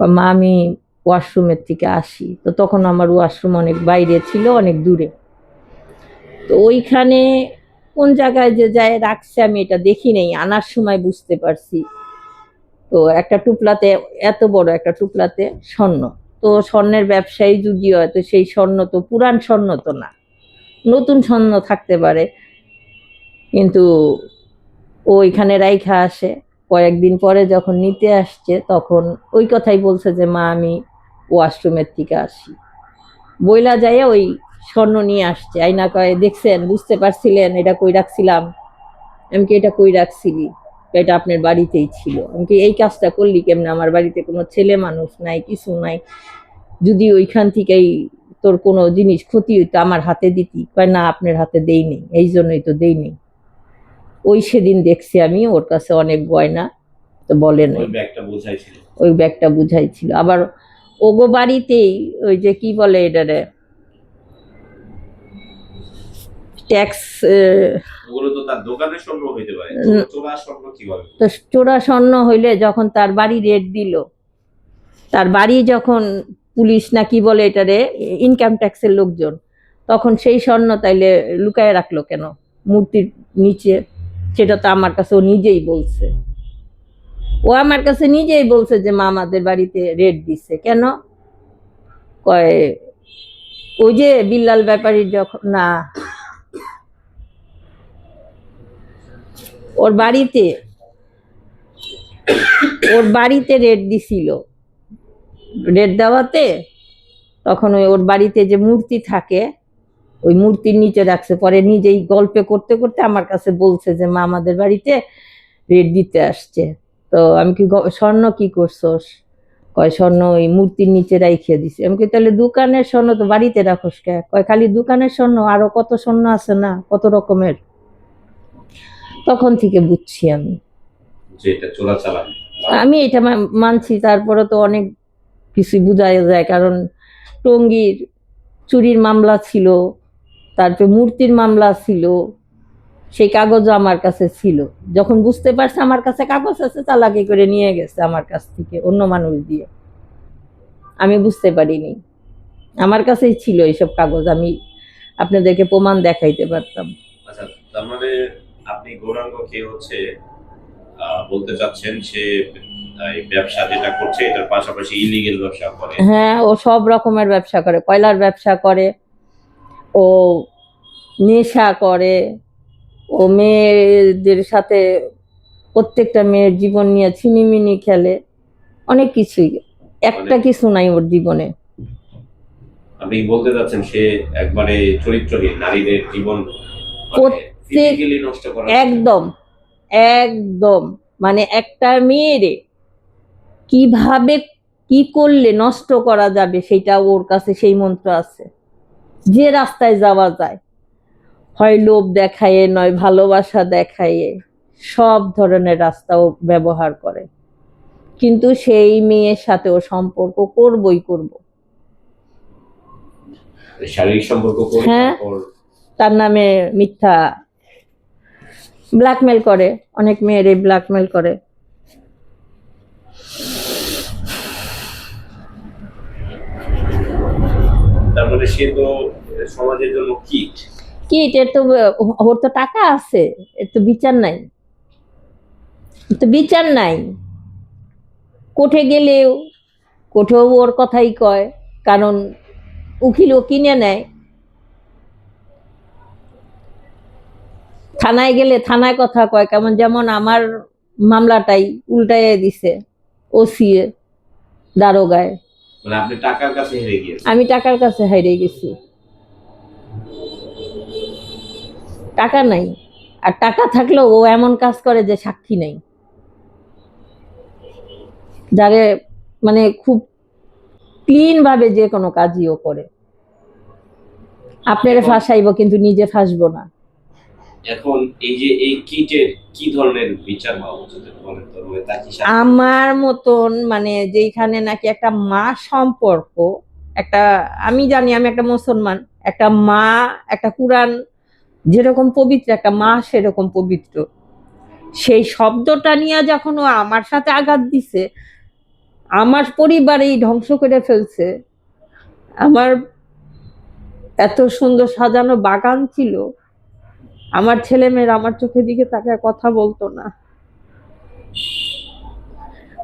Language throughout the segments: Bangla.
মা, আমি ওয়াশরুমের থেকে আসি। তো তখন আমার ওয়াশরুম অনেক বাইরে ছিল, অনেক দূরে। তো ওইখানে কোন জায়গায় যে যায় রাখছে আমি এটা দেখি নেই, আনার সময় বুঝতে পারছি। তো একটা টুপলাতে, এত বড় একটা টুপলাতে স্বর্ণ। তো স্বর্ণের ব্যবসায়ী যদি হয় তো সেই স্বর্ণ তো পুরান স্বর্ণ তো না। নতুন স্বর্ণ থাকতে পারে। কিন্তু ও এখানে রাইখা আসে। কয়েকদিন পরে যখন নিতে আসছে, তখন ওই কথাই বলছে যে, মা, আমি ওয়াশরুমের থেকে আসি। বইলা যাইয়া ওই স্বর্ণ নিয়ে আসছে। আইনা কয়, দেখছেন, বুঝতে পারছিলেন, এটা কই রাখছিলাম? আমি কি এটা কই রাখছিলি? এটা আপনার বাড়িতেই ছিল। আমি কি এই কাজটা করলি কেমনে? আমার বাড়িতে কোনো ছেলে মানুষ নাই, কিছু নাই। যদি ওইখান থেকেই তোর কোনো জিনিস ক্ষতি হইতো, আমার হাতে দিতি। কয়, না, আপনার হাতে দেই নেই এই জন্যই তো দেই নেই ওই সেদিন দেখছি আমি ওর কাছে অনেক গয়না তো বলে নাই। ওই ব্যাগটা ওই ব্যাগটা বুঝাইছিল। আবার ওগো বাড়িতেই ওই যে কি বলে এটারে? ট্যাক্স তো। চোরা স্বর্ণ তো চোরা স্বর্ণ হইলে যখন তার বাড়ি রেড দিল তার বাড়ি যখন পুলিশ না কি বলে এটারে ইনকাম ট্যাক্সের লোকজন তখন সেই স্বর্ণ তাইলে লুকায় রাখল কেন? মূর্তির নিচে সেটা তো আমার কাছে ও নিজেই বলছে। ও আমার কাছে নিজেই বলছে যে, মা, আমাদের বাড়িতে রেড দিছে। কেন? কয়, ওই যে বিল্লাল ব্যাপারী যখন, না, ওর বাড়িতে ওর বাড়িতে রেড দিছিল। রেড দেওয়াতে তখন ওই ওর বাড়িতে যে মূর্তি থাকে ওই মূর্তির নিচে রাখছে। পরে নিজেই গল্পে করতে করতে আমার কাছে বলছে যে মা আমাদের বাড়িতে রেড দিতে আসছে। তো আমি কি স্বর্ণ কি করছোস? কয় স্বর্ণ ওই মূর্তির নিচে রাইখে দিছে। আমি কি তাহলে দোকানের স্বর্ণ তো বাড়িতে রাখোস কে? কয় খালি দোকানের স্বর্ণ আরও কত স্বর্ণ আছে না কত রকমের? তখন থেকে বুঝছি আমি। আমি এটা মানছি তারপরে তো অনেক কিছু বোঝা যায়। কারণ টঙ্গীর চুরির মামলা ছিল তারপরে মূর্তির মামলা ছিল সেই কাগজও আমার কাছে ছিল। যখন বুঝতে পারছে আমার কাছে কাগজ আছে চালাকি করে নিয়ে গেছে আমার কাছ থেকে অন্য মানুষ দিয়ে। আমি বুঝতে পারিনি। আমার কাছেই ছিল এইসব কাগজ আমি আপনাদেরকে প্রমাণ দেখাইতে পারতাম। আচ্ছা তার মানে আপনি গৌরাঙ্গকে হচ্ছে বলতে চাচ্ছেন সে ব্যবসা যেটা করছে এটার পাশাপাশি ইলিগেল ব্যবসা করে। হ্যাঁ ও সব রকমের ব্যবসা করে কয়লার ব্যবসা করে ও নেশা করে ও মেয়েদের সাথে প্রত্যেকটা মেয়ের জীবন নিয়ে ছিনিমিনি খেলে অনেক কিছুই। একটা। কিছু নাই ওর জীবনে। আপনি বলতে চাচ্ছেন সে একবারে চরিত্রহীন নারীদের জীবন প্রত্যেক- নষ্ট করা একদম একদম। মানে একটা মেয়েরে কীভাবে কি করলে নষ্ট করা যাবে সেটা ওর কাছে সেই মন্ত্র আছে। যে রাস্তায় যাওয়া যায়। হয় লোভ দেখাইয়ে নয় ভালোবাসা দেখাইয়ে সব ধরনের রাস্তাও ব্যবহার করে। কিন্তু সেই মেয়ের সাথে ও সম্পর্ক করবই করব। শারীরিক সম্পর্ক হ্যাঁ। তার নামে মিথ্যা ব্ল্যাকমেল করে। অনেক মেয়ের ব্ল্যাকমেল করে। তারপরে সে তো সমাজের জন্য কিট কি এর তো, ওর তো টাকা আছে, এর তো বিচার নাই। তো বিচার নাই। কোঠে গেলেও কোঠেও ওর কথাই কয়, কারণ উকিলও কিনে নেয়। থানায় গেলে থানায় কথা কয়, কেমন যেমন আমার মামলাটাই উল্টাইয়ে দিছে ওসিএ দারোগায়। মানে আপনি টাকার কাছে হেরে গিয়েছেন। আমি টাকার কাছে হারিয়ে গেছি। টাকা নাই। আর টাকা থাকলেও ও এমন কাজ করে যে সাক্ষী নাই। যারে মানে খুব ক্লিন ভাবে যে কোনো কাজই ও করে। আপনারা ফাঁসাইব কিন্তু নিজে ফাঁসবো না। এখন এই যে এই কিটের কি ধরনের বিচার মানে? আমার মতন মানে যেখানে নাকি একটা মা সম্পর্ক, একটা, আমি জানি আমি একটা মুসলমান, একটা মা, একটা কোরআন যেরকম পবিত্র, একটা মা সেরকম পবিত্র সেই শব্দটা নিয়ে যখন ও আমার সাথে আঘাত দিছে, আমার পরিবারেই ধ্বংস করে ফেলছে আমার এত সুন্দর সাজানো বাগান ছিল আমার ছেলে মেয়েরা আমার চোখের দিকে তাকে কথা বলতো না।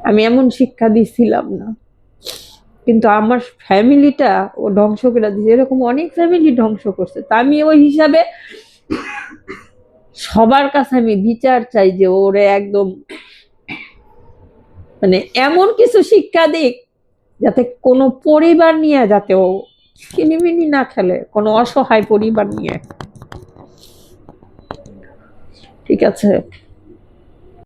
আমি এমন শিক্ষা দিছিলাম না। কিন্তু আমার ফ্যামিলিটা ও ধ্বংস করে দিয়েছে। এরকম অনেক ফ্যামিলি ধ্বংস করছে। তা আমি ওই হিসাবে সবার কাছে আমি বিচার চাই যে ওরে একদম মানে এমন কিছু শিক্ষা দিক যাতে কোনো পরিবার নিয়ে যাতে ও ছিনিমিনি না খেলে, কোনো অসহায় পরিবার নিয়ে। ঠিক আছে।